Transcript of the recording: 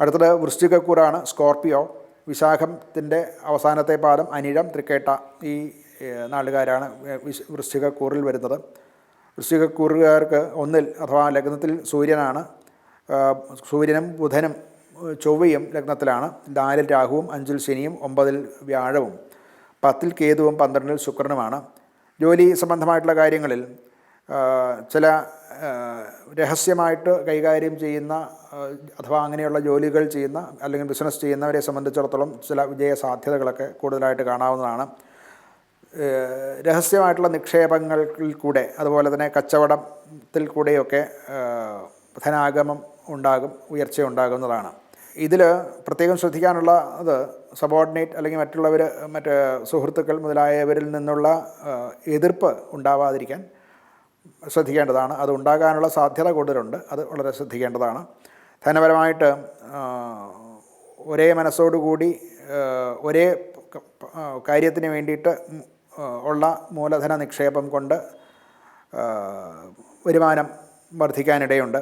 അടുത്തത് വൃശ്ചികക്കൂറാണ് സ്കോർപ്പിയോ വിശാഖത്തിന്റെ അവസാനത്തെ പാദം അനിഴം തൃക്കേട്ട ഈ നാട്ടുകാരാണ് വിശ്- വൃശ്ചികക്കൂറിൽ വരുന്നത്. വൃശ്ചികക്കൂറുകാർക്ക് ഒന്നിൽ അഥവാ ലഗ്നത്തിൽ സൂര്യനാണ് സൂര്യനും ബുധനും ചൊവ്വയും ലഗ്നത്തിലാണ്. നാലിൽ രാഹുവും അഞ്ചിൽ ശനിയും ഒമ്പതിൽ വ്യാഴവും പത്തിൽ കേതുവും പന്ത്രണ്ടിൽ ശുക്രനുമാണ്. ജോലി സംബന്ധമായിട്ടുള്ള കാര്യങ്ങളിൽ ചില രഹസ്യമായിട്ട് കൈകാര്യം ചെയ്യുന്ന അഥവാ അങ്ങനെയുള്ള ജോലികൾ ചെയ്യുന്ന അല്ലെങ്കിൽ ബിസിനസ് ചെയ്യുന്നവരെ സംബന്ധിച്ചിടത്തോളം ചില വിജയ സാധ്യതകളൊക്കെ കൂടുതലായിട്ട് കാണാവുന്നതാണ്. രഹസ്യമായിട്ടുള്ള നിക്ഷേപങ്ങളിൽ കൂടെ അതുപോലെ തന്നെ കച്ചവടത്തിൽ കൂടെയൊക്കെ ധനാഗമം ഉണ്ടാകും ഉയർച്ച ഉണ്ടാകുന്നതാണ്. ഇതിൽ പ്രത്യേകം ശ്രദ്ധിക്കാനുള്ള അത് സബോർഡിനേറ്റ് അല്ലെങ്കിൽ മറ്റുള്ളവർ മറ്റ് സുഹൃത്തുക്കൾ മുതലായവരിൽ നിന്നുള്ള എതിർപ്പ് ഉണ്ടാവാതിരിക്കാൻ ശ്രദ്ധിക്കേണ്ടതാണ്. അത് ഉണ്ടാകാനുള്ള സാധ്യത കൂടുതലുണ്ട്. അത് വളരെ ശ്രദ്ധിക്കേണ്ടതാണ്. ധനപരമായിട്ട് ഒരേ മനസ്സോടുകൂടി ഒരേ കാര്യത്തിന് വേണ്ടിയിട്ട് ഉള്ള മൂലധന നിക്ഷേപം കൊണ്ട് വരുമാനം വർദ്ധിക്കാനിടയുണ്ട്.